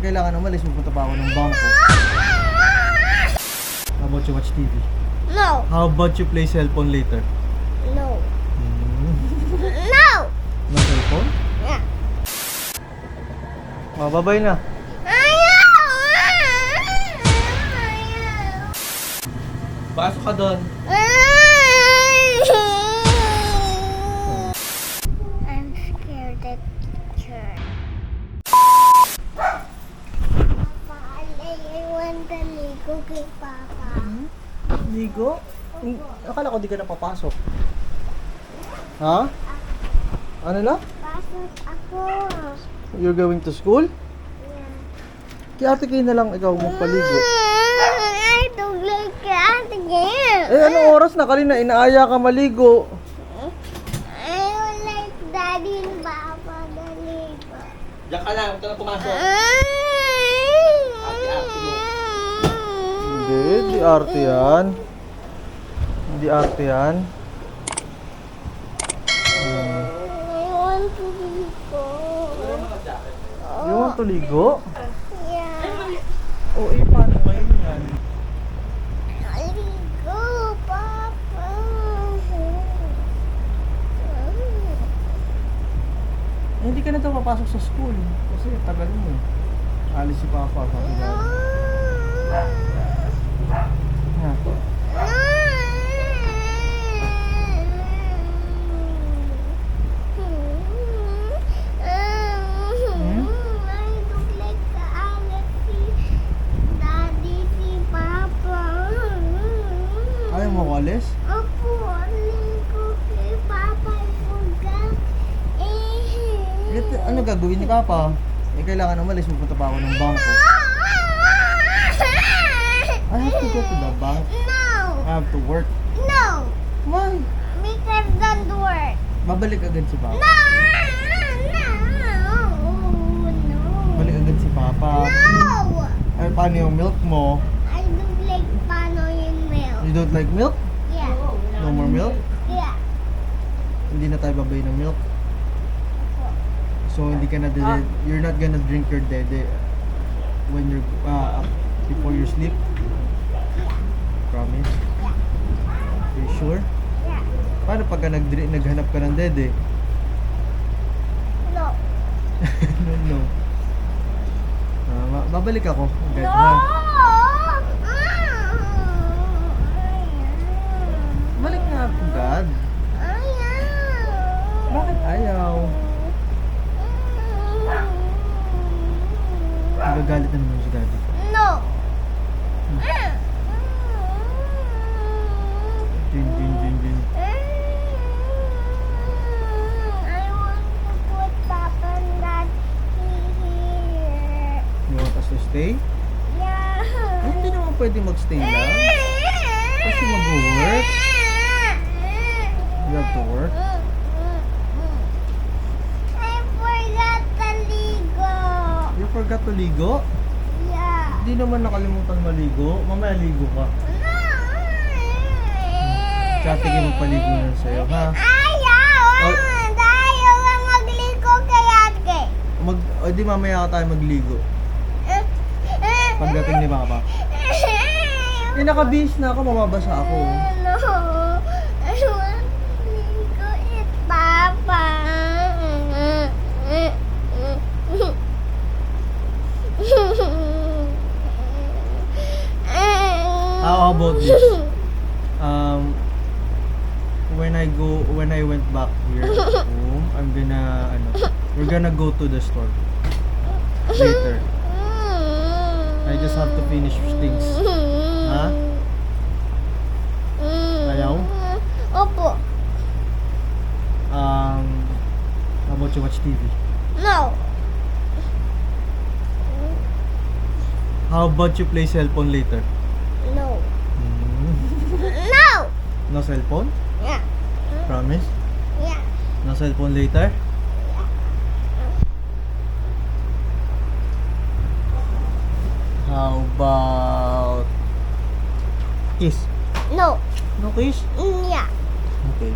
eh kailangan umalis, pupunta pa ako ng bangko. How about you watch TV? No. How about you play cellphone later? No. Hmm. No. No cellphone? Yeah. Oh, babay na. Ayaw! Ayaw! Pasok ka doon. I'm scared that teacher. Papa, I want to ligo kay Papa. Ligo? Akala ko di ka na papasok. Ha? Ano na? Pasok ako. You're going to school? Yeah. Kaya ate kayo na lang ikaw magpaligo. I don't like cat again. Eh, anong oras na? Kanina, inaaya ka maligo. I don't like daddy and Papa to ligo. Diyan ka lang, huwag ka na pumasok. Ate-ate mo. Hindi, di arte yan. Hindi arte yan. Hmm. I want to ligo. You want to ligo? Yeah. O, eh, paano kayo yan? Ligo, Papa. Eh, hindi ka na daw papasok sa school. Kasi tagal mo. Alis si Papa, sabi niya. Ha? I look like the Alex si Daddy si Papa. Ayaw mo ko alis? Opo, ligo kay Papa. I forgot. Eh. Eh, t- ano gagawin ni Papa? Eh, kailangan umalis. Pupunta pa ako ng bangko. I have to go to the bank. No! I have to work. No! Why? Because don't work. Babalik agad si Papa. No! No! No! Balik agad si Papa. No! Ay, paano yung milk mo? I don't like paano yung milk. You don't like milk? Yeah. No more milk? Yeah. Hindi na tayo babay ng milk? So, hindi ka na, dede, you're not gonna drink your dede when you're, uh, before you sleep? Promise? Are you sure? Yeah. Paano pagka nag naghanap ka ng dede? No. no, no. Ah, ma- babalik ako. Agad, No! ha? Ah! Balik nga God. Ayaw. Bakit ayaw? Nagagalit na naman si Daddy. No. Jin, jin, jin, jin. I want to put Papa and Daddy here. You want us to stay? Yeah. Eh, hindi naman pwede magstay lang. Kasi mag-work. You have to work. I forgot to ligo. You forgot to ligo? Yeah. Hindi naman nakalimutan maligo. Mamaya ligo ka. Tsaka tingin magpaligo na sa'yo, ha? Ayaw! Oh. Ayaw ang magligo kay ate. Mag, o di mamaya ka tayo magligo. Pagdating ni Papa. Eh, nakabihis na ako. Mamabasa ako. No. I want to ligo it, Papa. How about this? Um, when I go, when I went back here home, I'm gonna, ano, we're gonna go to the store later. I just have to finish things. Ha? Ayaw? Opo. Um, how about you watch TV? No. How about you play cellphone later? No. Hmm. No. No cellphone? Yeah. Promise? Yeah. No cellphone later? How about kiss? No. No kiss? Yeah. Okay.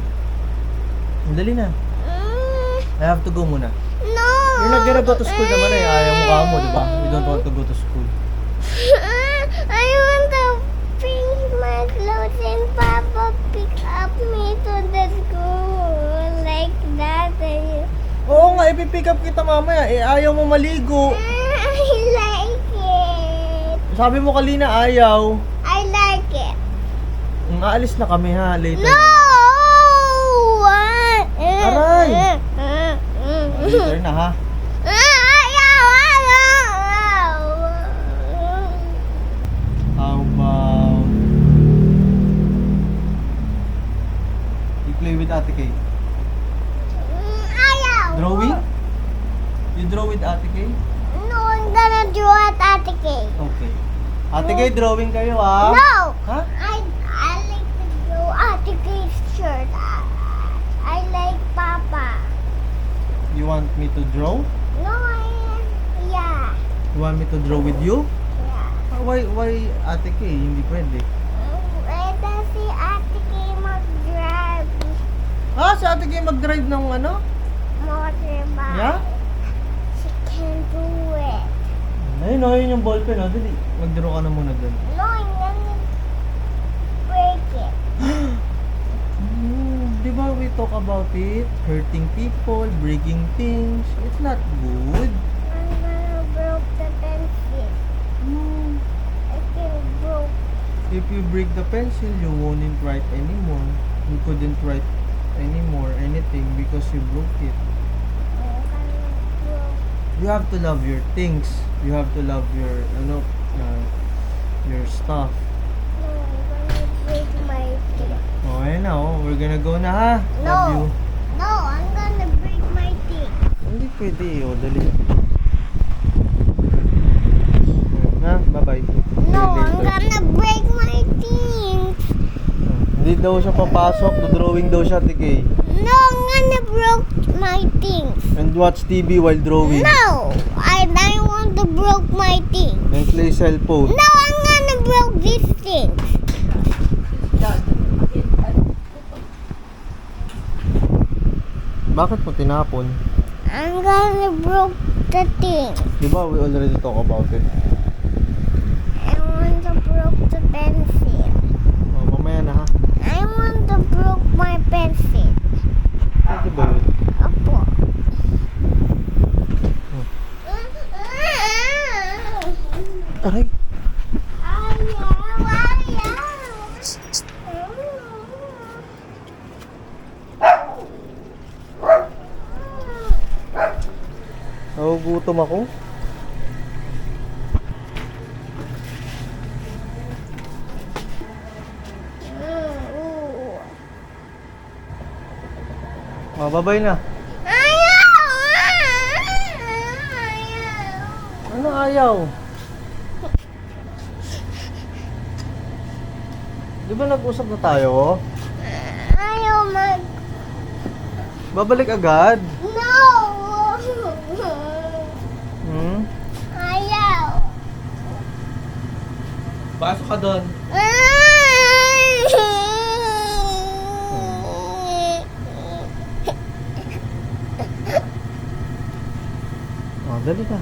Dali na. Mm, I have to go muna. No. You're not gonna go to school naman eh. Ayaw mo ka mo, di ba? You don't want to go to school. I want to fix my clothes and Papa up me to the school like that. I, Oo nga, ipipick up kita mamaya. Eh, ayaw mo maligo. I like it. Sabi mo kanina ayaw. I like it. Mm, Aalis na kami ha, later. No! Aray! Later na ha. With Ate Kay? Ayaw! Drawing? You draw with Ate Kay? No, I'm gonna draw at Ate K. Okay. Ate Kay, drawing kayo ha? No! Ha? I I like to draw Ate K's shirt. I, I like Papa. You want me to draw? No, I, yeah, You want me to draw with you? yeah. Ah, Why, why Ate Kay? Hindi pwede. Pwede si Ate K mag-drive Ah, si Ate Kay mag-drive ng ano? motorbike. Yeah? She can do it. Ayun, oh, yun yung ballpen, oh. Dali, mag-draw ka na muna dun. No, I'm gonna break it. Hmm, di ba we talk about it? Hurting people, breaking things. It's not good. I'm gonna break the pencil. Hmm. I can broke. If you break the pencil, you won't write anymore. You couldn't write anymore anything because you broke it. You have to love your things. You have to love your, ano, uh, your stuff. No, I'm gonna break my teeth. Oh, ayun na, oh. We're gonna go na, ha? No. Love you. No, I'm gonna break my teeth. Hindi pwede, oh. Dali. Na, bye-bye. No, I'm gonna break my teeth. Hindi daw siya papasok. Do-drawing daw siya, Tikay. No, I'm gonna break my things. And watch TV while drawing. No, I I want to break my things. And play cellphone. No, I'm gonna break these things. Bakit mo tinapon? I'm gonna break the thing. Di ba we already talk about it? I want to break the pencil. Oh, mamaya na ha. I want to break my pencil. Pwede ba yun? Apo. Aray. Ayaw, ayaw. Nagugutom ako. Bye-bye na. Ayaw! Ayaw! Ano ayaw? Di ba nag-usap na tayo? Ayaw mag... Babalik agad. No! Hmm? Ayaw! Pasok ka doon. Oh, dali ka.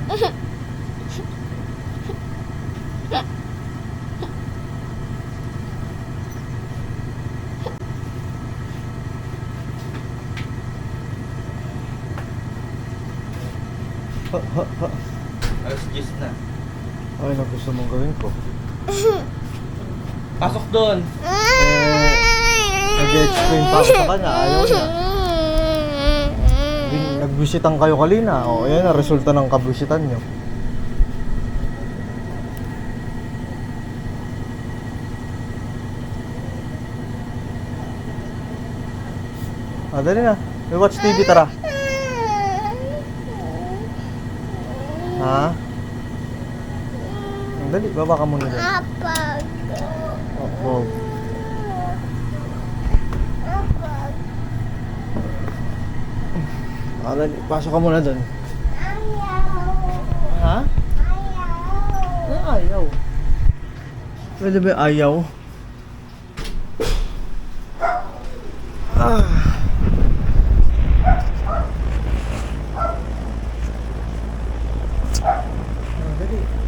Ha, ha, ha. Alas 10 na. Ay, na gusto mong gawin ko. Pasok doon. Eh, nag-explain pa ako sa kanya, ayaw niya. Nagbisitan kayo kalina. O, ayan na, resulta ng kabisitan nyo. Ah, dali na. May watch TV, tara. Ha? Dali, baba ka muna dyan. Apag. Oh, oh. Para, pasok ka muna doon. Ha? Ayaw. Ah, ayaw. Pwede ba ayaw? Ah. Ah, dali.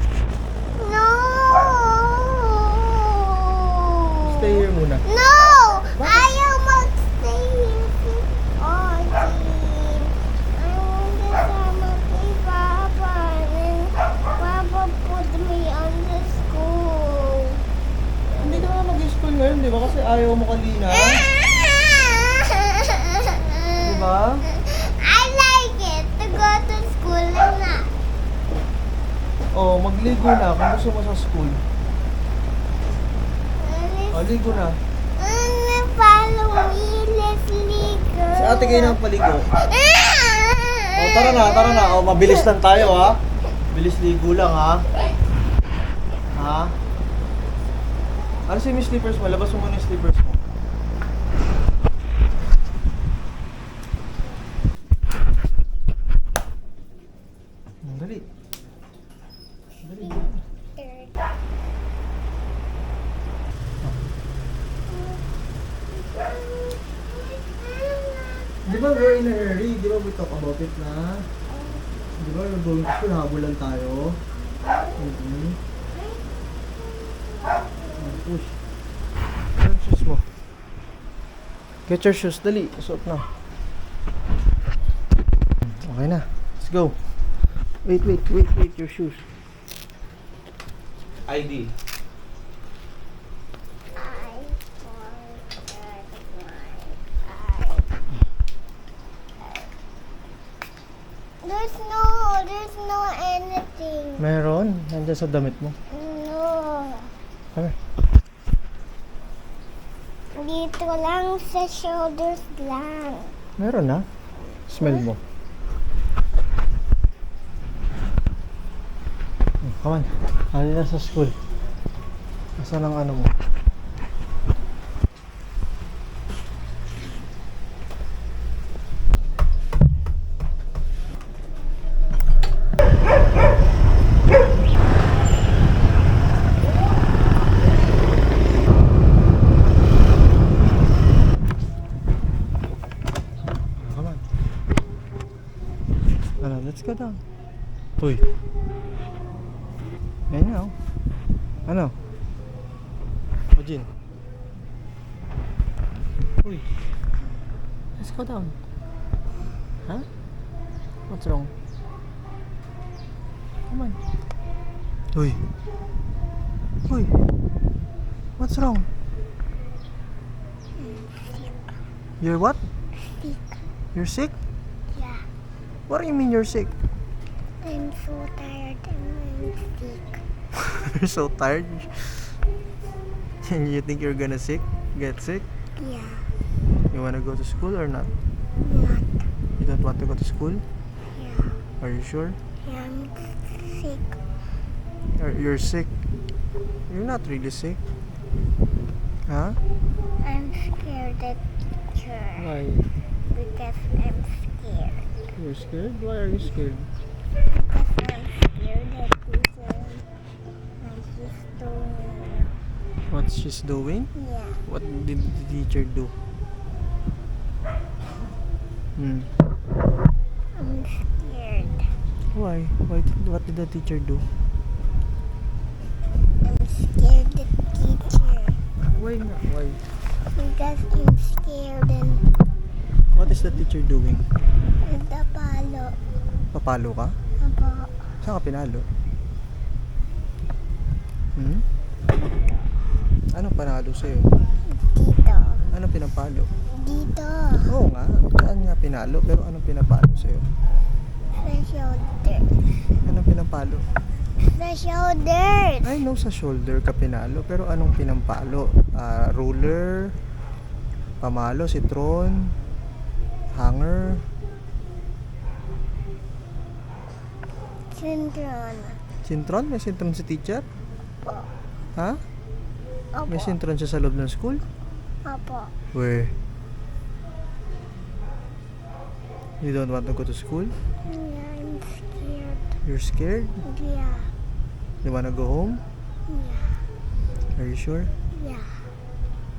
Ba? Kasi ayaw mo kanina. Di ba? I like it to go to school na. Oh, magligo na kung gusto mo sa school. Oh, ligo na. Ano, follow me, let's ligo. Si ate kayo nang paligo. Oh, tara na, tara na. Oh, mabilis lang tayo, ha? Bilis ligo lang, ha? Ha? Ano si Miss Slippers mo? Labas mo muna yung slippers mo. Dali. Dali. Di ba we're in a hurry? Di ba we talk about na? Di ba we're going to school, habulan tayo? Mm-hmm. Oh, push. Ano yung shoes mo? Get your shoes, dali. Suot na. Okay na. Let's go. Wait, wait, wait, wait. Your shoes. ID. There's no, there's no anything. Meron. Nandiyan sa damit mo. No. Here. Dito lang sa shoulders lang. Meron na. Smell mo. Oh, come on. Ano na sa school? Asan ang ano mo? Ano? O, Jin. Uy. Let's go down. Huh? What's wrong? Come on. Uy. Uy. What's wrong? You're what? Sick. You're sick? Yeah. What do you mean you're sick? I'm so tired and I'm sick. you're so tired. And you think you're gonna sick? Get sick? Yeah. You wanna go to school or not? Not. You don't want to go to school? Yeah. Are you sure? Yeah, I'm sick. Or you're sick? You're not really sick. Huh? I'm scared at teacher Why? because I'm scared. You're scared? Why are you scared she's doing? Yeah. What did the teacher do? Hmm. I'm scared. Why? Why? Did, what did the teacher do? I'm scared at teacher. Why nga? Why? Because I'm scared and What is the teacher doing? with the palo. Papalo ka? Apo. Saan ka pinalo? Hmm? Anong panalo sa'yo? Dito. Anong pinapalo? Dito. Oo nga, saan nga pinalo? Pero anong pinapalo sa'yo? Sa shoulder. Anong pinapalo? Sa shoulders. I know sa shoulder ka pinalo, pero anong pinampalo? Ah, ruler, pamalo, citron, hanger, Syndrome. sintron? May sintron si teacher? Opo. Ha? Opo. May sintron siya sa loob ng school? Opo. Where? You don't want to go to school? Yeah, I'm scared. You're scared? Yeah. You wanna go home? Yeah. Are you sure? Yeah.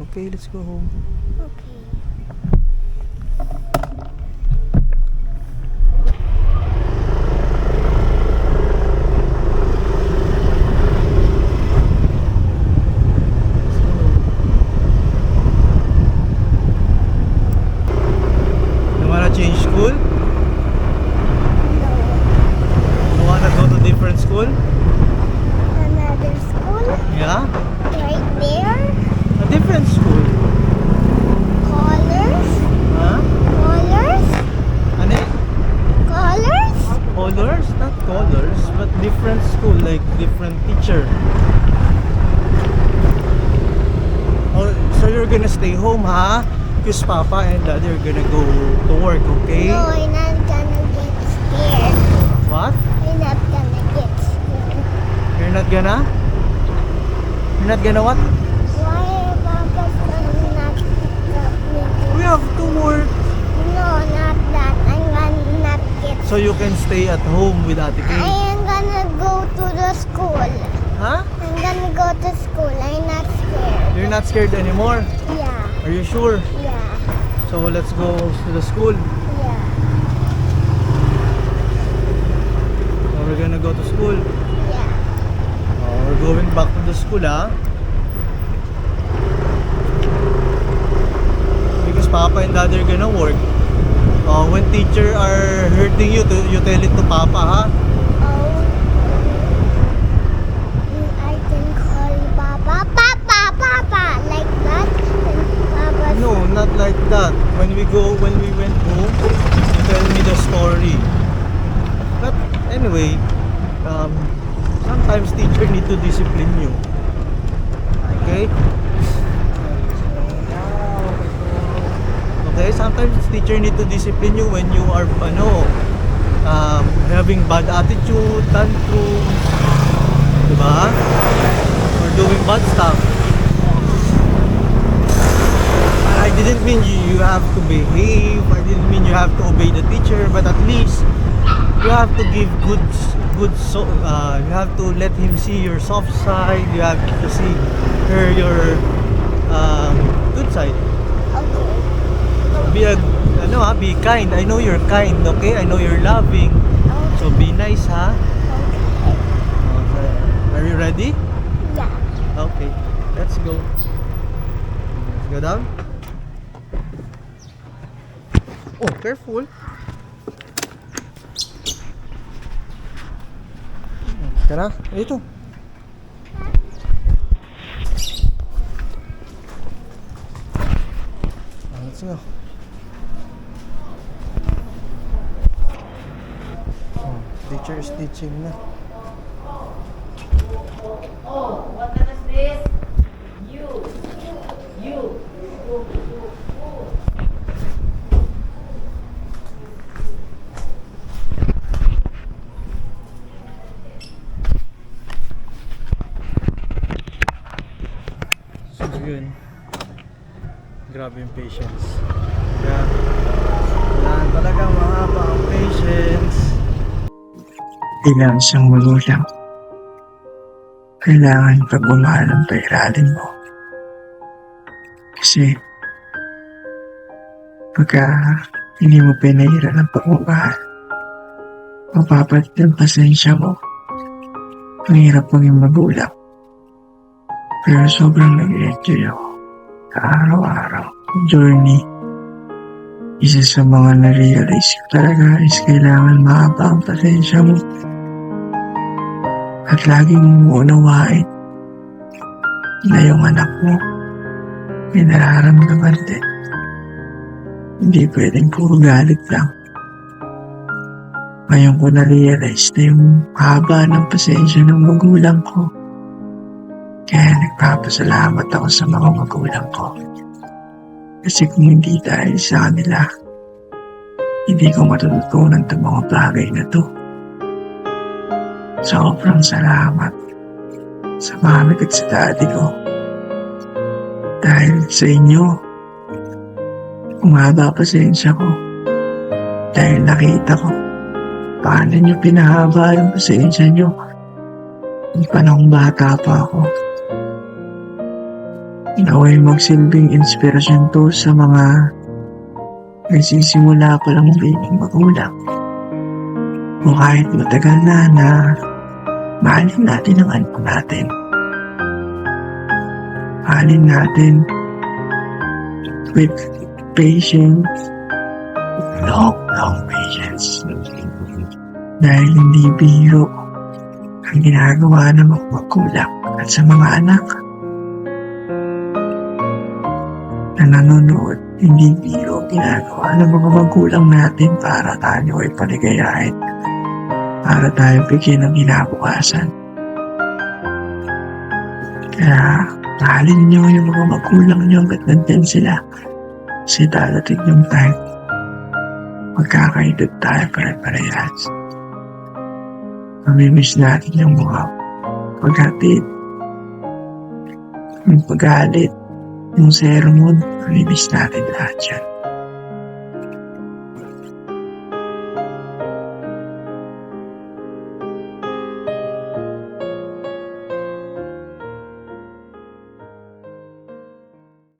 Okay, let's go home. Okay. change school? No. You wanna go to different school? Another school? Yeah? Right there? A different school. Colors? Huh? Colors? Ano? Colors? Colors? Not colors, but different school, like different teacher. Oh, so you're gonna stay home, huh? Because Papa and Daddy are gonna go to work, okay? No, I'm not gonna get scared. What? I'm not gonna get scared. You're not gonna? You're not gonna what? Why Papa's gonna not up me? We have to work. No, not that. I'm gonna not get So you can stay at home with Ate I Kay. am gonna go to the school. Huh? I'm gonna go to school. I'm not scared. You're not scared anymore? Yeah, Are you sure? So let's go to the school. yeah, So we're gonna go to school. yeah. Oh, we're going back to the school, ah. Because Papa and Daddy are gonna work. Oh, when teacher are hurting you, to, you tell it to Papa, ha? Oh, um, I can call you Papa. Papa, Papa, like that. And Papa. No, not like that. When we go, when we went home, you tell me the story. But anyway, um, sometimes teacher need to discipline you. Okay? Okay, sometimes teacher need to discipline you when you are ano, um, having bad attitude, tantrums, diba? Or doing bad stuff. I didn't mean you, you have to behave. I didn't mean you have to obey the teacher, but at least you have to give good, good. So uh, you have to let him see your soft side. You have to see her your um, good side. Be a, ano ha, be kind. I know you're kind, okay? I know you're loving. So be nice, ha? Okay. Okay. Are you ready? Yeah. Okay, let's go. Let's go down. Oh, careful. Tara, ito. Let's go. Oh, teacher is teaching na. Oh, what time is this? You. You. So yun. Grabe yung patience. Kaya, kailangan talagang mahaba ang patience. bilang isang magulang. Kailangan pagmamahal ang pairalin mo. Kasi, pagka hindi mo pinahiran ang pagmamahal, mapapalit ang pasensya mo. Ang hirap maging magulang. Pero sobrang nag-enjoy ako sa araw-araw. Journey. Isa sa mga na-realize ko talaga is kailangan mahaba ang pasensya mo at laging mong unawain na yung anak mo may nararamdaman din. Hindi pwedeng puro galit lang. Ngayon ko na-realize na yung haba ng pasensya ng magulang ko. Kaya nagpapasalamat ako sa mga magulang ko. Kasi kung hindi dahil sa kanila, hindi ko matututunan itong mga bagay na to. Sobrang salamat sa mami at sa daddy ko. Dahil sa inyo, umaba pasensya ko. Dahil nakita ko, paano nyo pinahaba yung pasensya nyo. Yung panahong bata pa ako. Naway magsilbing inspirasyon to sa mga nagsisimula pa lang maging magulang. O kahit matagal na na mahalin natin ang anak natin. Mahalin natin with patience, long, long patience. Dahil hindi biro ang ginagawa ng mga magulang at sa mga anak nanonood, hindi biro ginagawa ng mga magulang natin para tayo ay paligayahin, para tayo bigyan ng kinabukasan. Kaya, mahalin nyo yung mga magulang nyo hanggat nandyan sila. Kasi dadating yung time, magkakaedad tayo pare-parehas. Mamimiss natin yung mga paghatid, yung paghalit, yung sermon, mamimiss natin lahat yan.